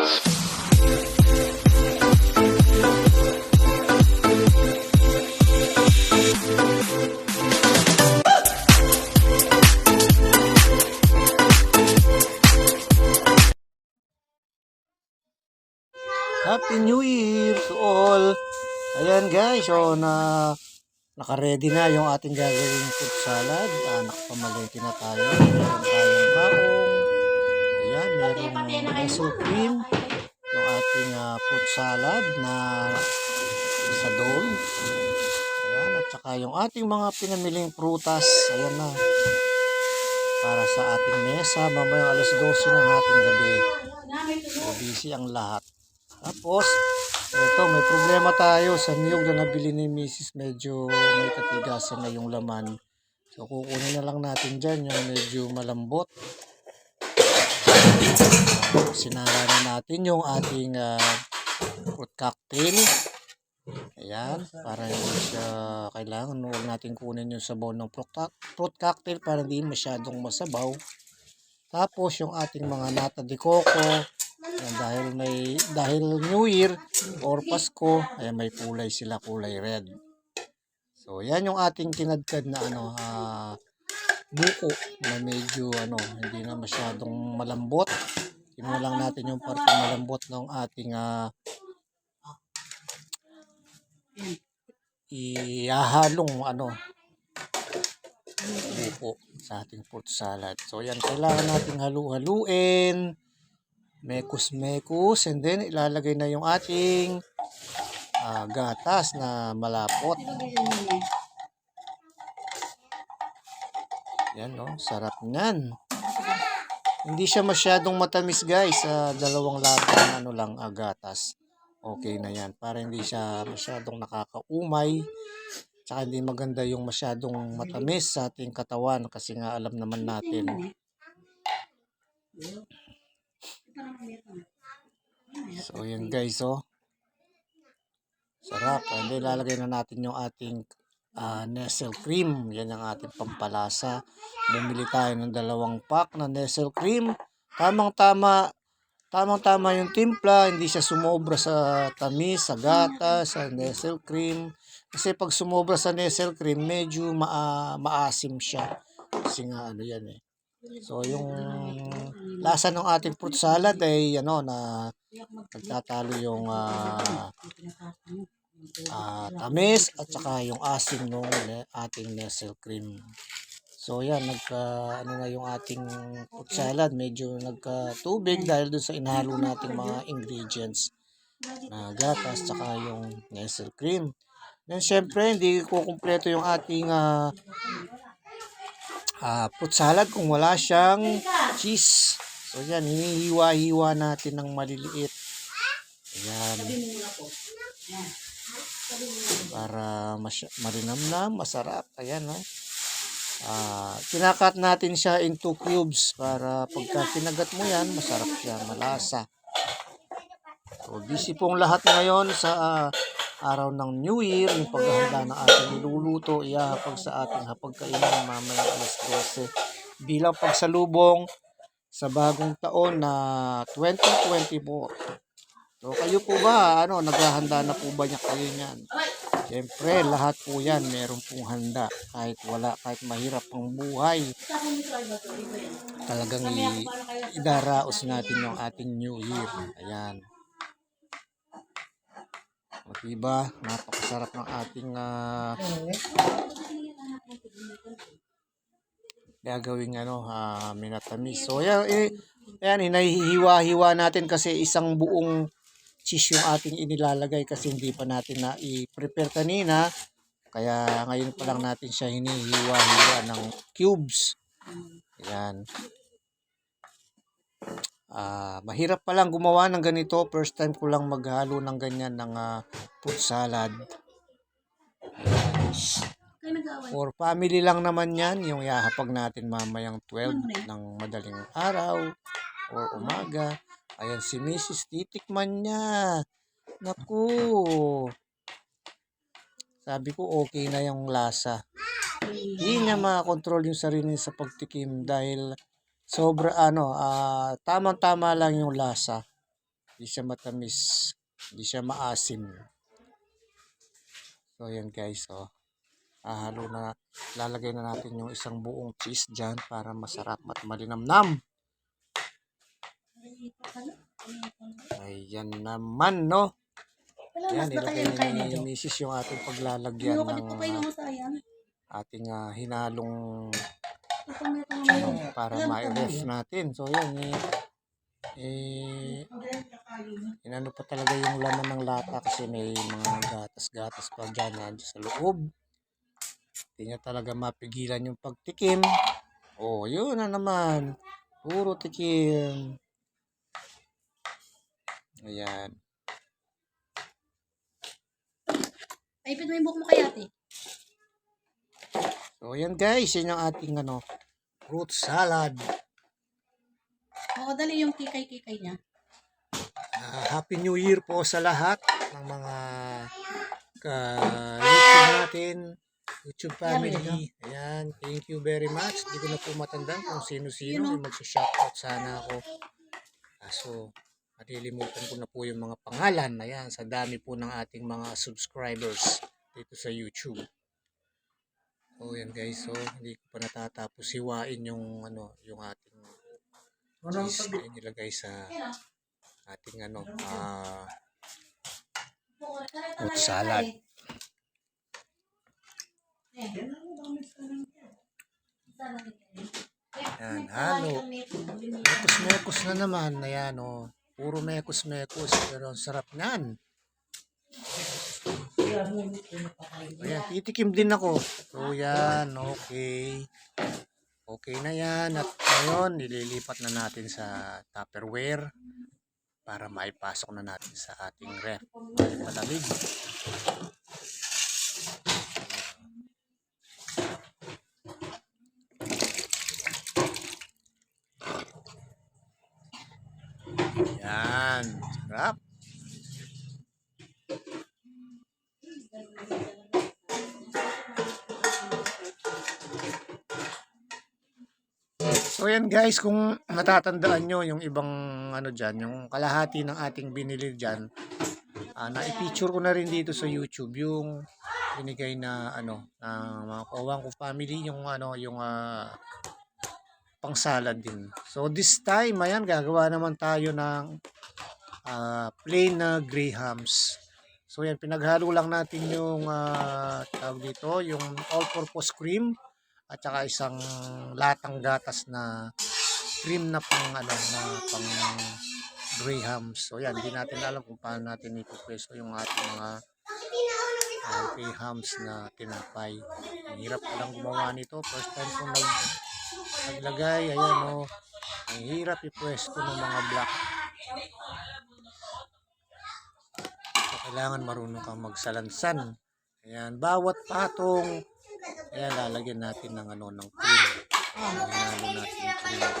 Happy New Year to all! Ayan guys, so na naka-ready na yung ating gagawing fruit salad. Ah, nakapamalengke na tayo. Meron tayong kaong. Peso cream. Yung ating ah, fruit salad na sa doll. Ayan, at saka yung ating mga pinamiling prutas. Ayan na. Para sa ating mesa, mamayang alas 12 ng ating gabi. So, busy ang lahat. Tapos, ito, may problema tayo sa niyog na nabili ni Mrs. Medyo may katigasan na yung laman. So, kukunin na lang natin dyan yung medyo malambot. Uh, sinara na natin yung ating ah, fruit cocktail. Ayan, para hindi siya kailangan. Huwag natin kunin yung sabaw ng fruit cock- fruit cocktail para hindi masyadong masabaw. Tapos, yung ating mga nata de coco, dahil may dahil New Year or Pasko, ay may kulay sila, kulay red. So, yan yung ating kinadkad na ano, ah, buko na medyo ano, hindi na masyadong malambot. Lang natin yung parte malambot ng ating ah, ihahalong ano buko sa ating fruit salad. So, yan, kailangan nating halu-haluin mekus-mekus and then ilalagay na yung ating ah, gatas na malapot. Yan no, sarap niyan. Hindi siya masyadong matamis guys sa dalawang lata ng ano lang ah, gatas. Okay na yan para hindi siya masyadong nakakaumay. Tsaka hindi maganda yung masyadong matamis sa ating katawan kasi nga alam naman natin So, yun guys, oh. Sarap. Then, lalagay na natin yung ating ah, Nestle cream. Yan ang ating pampalasa. Bumili tayo ng dalawang pack na Nestle cream. Tamang-tama, tamang-tama yung timpla. Hindi siya sumobra sa tamis, sa gata, sa Nestle cream. Kasi pag sumobra sa Nestle cream, medyo maa, maasim siya. Kasi nga, ano yan eh. So, yung lasa ng ating fruit salad ay ano na nagtatalo yung ah, ah, tamis at saka yung asim ng ating Nestle cream. So yan, nagka ano na yung ating fruit salad, medyo nagka tubig dahil dun sa inhalo nating mga ingredients na gatas saka yung Nestle cream. Then syempre, hindi ko kumpleto yung ating ah, ah, fruit salad kung wala siyang cheese. So yan, hinihiwa-hiwa natin ng maliliit. Ayan. Para masya, marinamnam, masarap. Ayan, no? Ah, kinakat natin siya into cubes para pagka kinagat mo yan, masarap siya, malasa. So, busy pong lahat ngayon sa ah, araw ng New Year, yung paghahanda ng ating niluluto, ihahapag sa ating hapagkainan mamaya alas 12 bilang pagsalubong sa bagong taon na 2024. So kayo po ba, ano, naghahanda na po ba niya kayo niyan? Siyempre, lahat po yan meron pong handa. Kahit wala, kahit mahirap ang buhay. Talagang i- idaraos natin yung ating New Year. Ayan. O diba, napakasarap ng ating ah, gagawing ano, ah, minatamis. So, yan, eh, yan, inahihiwa-hiwa natin kasi isang buong cheese yung ating inilalagay kasi hindi pa natin na i-prepare kanina. Kaya ngayon pa lang natin siya hinihiwa-hiwa ng cubes. Ayan. Ah, mahirap pa lang gumawa ng ganito. First time ko lang maghalo ng ganyan ng ah, fruit salad. For family lang naman yan, yung ihahapag natin mamayang 12 ng madaling araw or umaga. Ayan si Mrs. titikman niya. Naku. Sabi ko okay na yung lasa. Hindi niya makakontrol yung sarili sa pagtikim dahil sobra ano, ah, tamang-tama lang yung lasa. Hindi siya matamis. Hindi siya maasim. So, ayan guys, oh. Ahalo na, lalagay na natin yung isang buong cheese dyan para masarap at malinamnam. Ayan naman, no? Ayan, Wala, na ilagay kain ni. Mrs. yung ating paglalagyan Ano ng ah, yan? ating ah, hinalong ano, para ma-ref natin. So, yan, eh, eh, inano pa talaga yung laman ng lata kasi may mga gatas-gatas pa dyan nandiyan sa loob. Hindi niya talaga mapigilan yung pagtikim. Oh, yun na naman. Puro tikim. Ayan. Ay, ipit mo yung buhok mo kay ate. So, ayan guys, yun yung ating ano, fruit salad. Oo, dali yung kikay-kikay niya. Ah, Happy New Year po sa lahat ng mga ka-YouTube natin, YouTube family. Ayan, thank you very much. Hindi ko na po matandaan kung sino-sino. May magsha-shoutout sana ako. Kaso, malilimutan ko na po yung mga pangalan. Ayan, sa dami po ng ating mga subscribers dito sa YouTube. So, yan guys. So, hindi ko pa natatapos hiwain yung ano, yung ating cheese na inilagay sa ating ano, ah, fruit salad. Yan, halo. Mekos-mekos na naman. Ayan, oh. Puro mekos-mekos. Pero ang sarap niyan. Ayan, titikim din ako. So, yan. Okay. Okay na yan. At ngayon, nililipat na natin sa Tupperware para maipasok na natin sa ating ref. Malamig. Yan. Sarap. So yan guys, kung natatandaan nyo yung ibang ano dyan, yung kalahati ng ating binili dyan, ah, na-feature ko na rin dito sa YouTube yung binigay na ano, na mga kawang ko family, yung ano, yung ah, pang salad din. So this time, ayan, gagawa naman tayo ng ah, plain na grahams. So yan, pinaghalo lang natin yung ah, tawag dito, yung all-purpose cream at saka isang latang gatas na cream na pang ano na pang grahams. So yan, hindi natin alam kung paano natin ipupwesto yung ating mga uh, grahams na tinapay. Ang hirap lang gumawa nito. First time kong nag naglagay. Ayan o. ang hirap ipwesto ng mga black. So, kailangan marunong kang magsalansan. Ayan, bawat patong Ayan, lalagyan natin ng ano, ng cream. Lalagyan natin ng cream.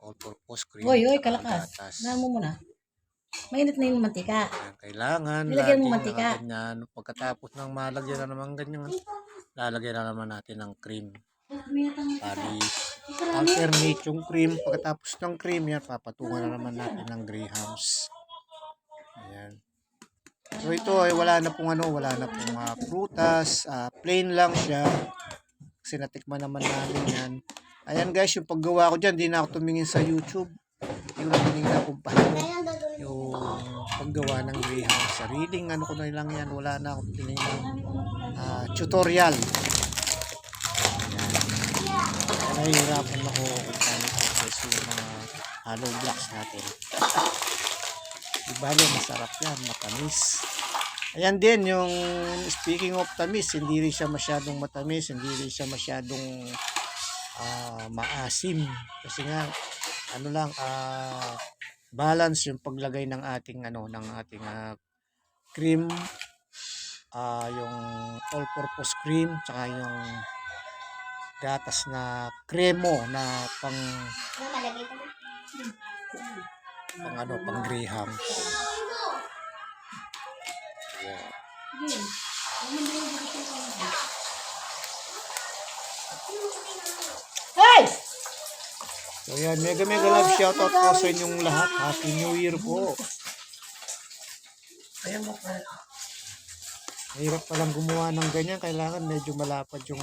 All-purpose cream. Hoy, hoy, kalakas. Naan mo muna. Mainit na yung mantika. Ayan, kailangan Nilagyan mo mantika. nakaganyan. Pagkatapos ng malagyan na naman ganyan, lalagyan na naman natin ng cream. Bali, alternate yung cream. Pagkatapos ng cream, yan, papatungan na naman natin ng grahams. Ayan. So ito ay wala na pong ano, wala na pong ah, prutas, ah, plain lang siya. Kasi natikman naman namin yan. Ayan guys, yung paggawa ko dyan, di na ako tumingin sa YouTube. Na tinignan kung paano yung paggawa ng graham. Sariling ano ko na lang yan, wala na akong tinignan ah, tutorial. Nahihirapan ako kung paano i-process yung mga hollow blocks natin. Ibalo, masarap yan, matamis. Ayan din, yung speaking of tamis, hindi rin siya masyadong matamis, hindi rin siya masyadong ah, maasim. Kasi nga, ano lang, ah, balance yung paglagay ng ating, ano, ng ating ah, cream, ah, yung all-purpose cream, tsaka yung gatas na kremo na pang pang ano, pang graham. Yeah. Hey! So yan, mega mega love shoutout po sa inyong lahat. Happy New Year po. Ayan mo. Mahirap palang gumawa ng ganyan. Kailangan medyo malapad yung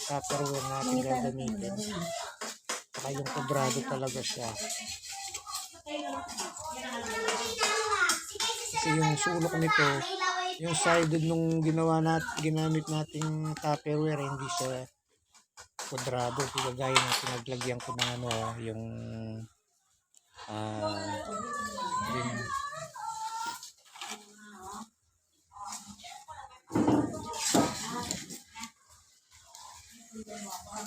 tupperware natin gagamitin. Saka yung kudrado talaga siya. Kasi yung sulok nito, yung sided nung ginawa nat ginamit nating tupperware, hindi siya kudrado. Kagaya natin naglagyan ko ng ano, yung rin,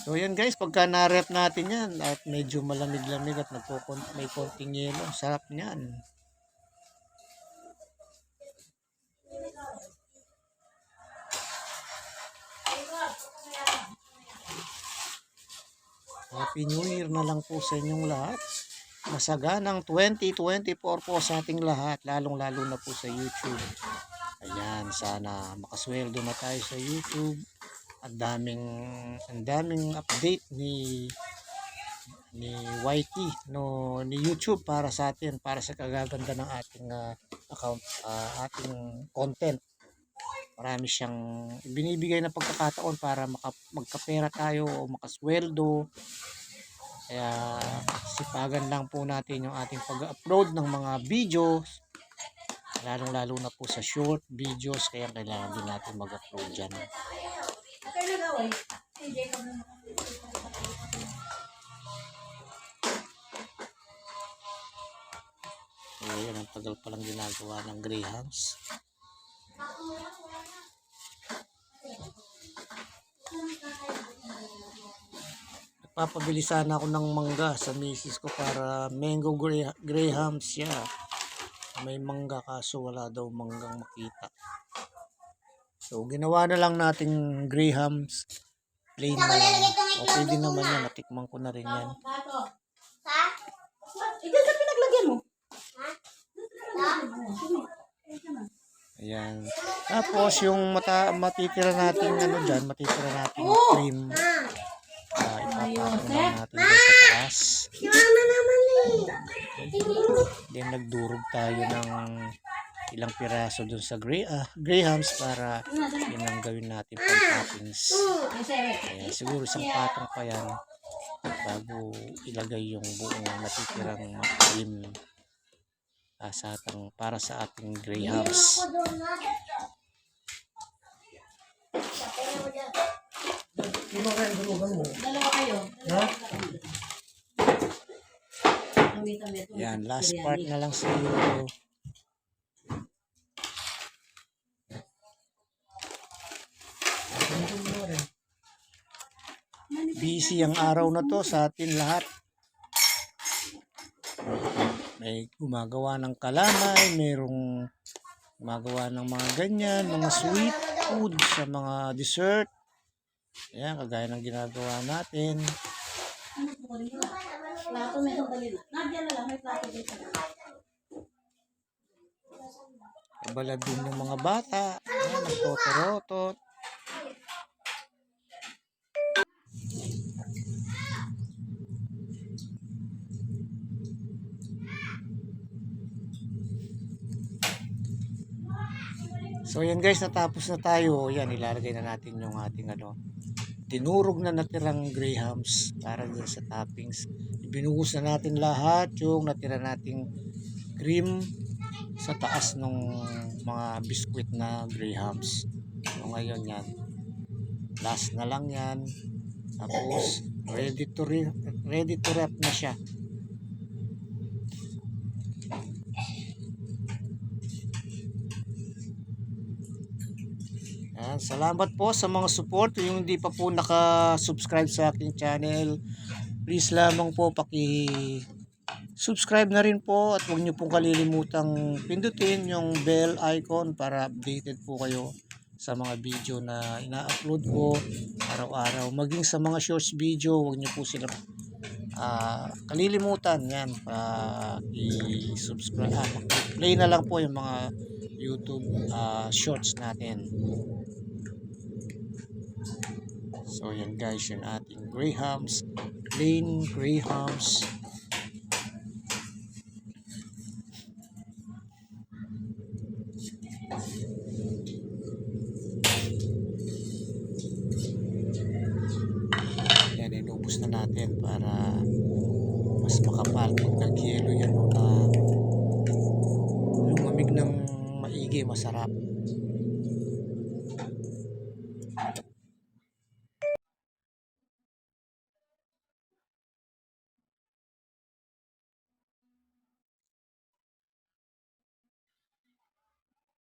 So yan guys, pagka na-rep natin yan at medyo malamig-lamig at nagkukon may konting yelo, sarap niyan. Happy New Year na lang po sa inyong lahat. Masaganang 2024 po sa ating lahat, lalong-lalo na po sa YouTube. Ayan, sana makasweldo na tayo sa YouTube. Ang daming ang daming update ni ni YT no ni YouTube para sa atin para sa kagaganda ng ating ah, account ah, ating content. Marami siyang binibigay na pagkakataon para maka, magkapera tayo o makasweldo. Kaya sipagan lang po natin yung ating pag-upload ng mga videos. Lalong lalo na po sa short videos kaya kailangan din natin mag-upload dyan Kaya nag-away. Hindi ka na yun, ang tagal palang ginagawa ng Grahams. Nagpapabili sana ako ng mangga sa misis ko para mango Gra- Grahams siya. May mangga kaso wala daw manggang makita. So, ginawa na lang nating Grahams plain na lang. O, pwede naman yan. Natikman ko na rin yan. Ha? Ikaw sa pinaglagyan mo. Ayan. Tapos yung mata matitira natin ano diyan, matitira natin cream. Ah, ipapatong lang natin dyan sa taas. Then nagdurog tayo ng ilang piraso dun sa gray, ah, grahams para yun ang gawin natin pang toppings. Ayan, siguro isang patong pa yan bago ilagay yung buong natitirang cream ah, sa atang, para sa ating grahams. Dalawa kayo. Ha? Yan, last part na lang sa iyo. Busy ang araw na to sa atin lahat. May gumagawa ng kalamay, merong gumagawa ng mga ganyan, mga sweet food sa mga dessert. Yan, kagaya ng ginagawa natin. Plato. Nadia na lang, may plato dito. Kabalad din ng mga bata. Ayan, nagtotorotot. So yan guys, natapos na tayo. Yan, ilalagay na natin yung ating ano, tinurog na natirang grahams para dun sa toppings. Ibinuhos na natin lahat yung natira nating cream sa taas ng mga biskwit na grahams. So ngayon yan. Last na lang yan. Tapos ready to re- ready to wrap na siya. Yan, salamat po sa mga support. Yung hindi pa po naka-subscribe sa aking channel, please lamang po paki subscribe na rin po at huwag niyo pong kalilimutang pindutin yung bell icon para updated po kayo sa mga video na ina-upload ko araw-araw. Maging sa mga shorts video, huwag niyo po sila ah, kalilimutan yan pa i-subscribe ah, play na lang po yung mga YouTube ah, shorts natin so yan guys yung ating Grahams plain grahams. Yan, inubos na natin para mas makapal pag nagyelo yan na lumamig ng maigi, masarap.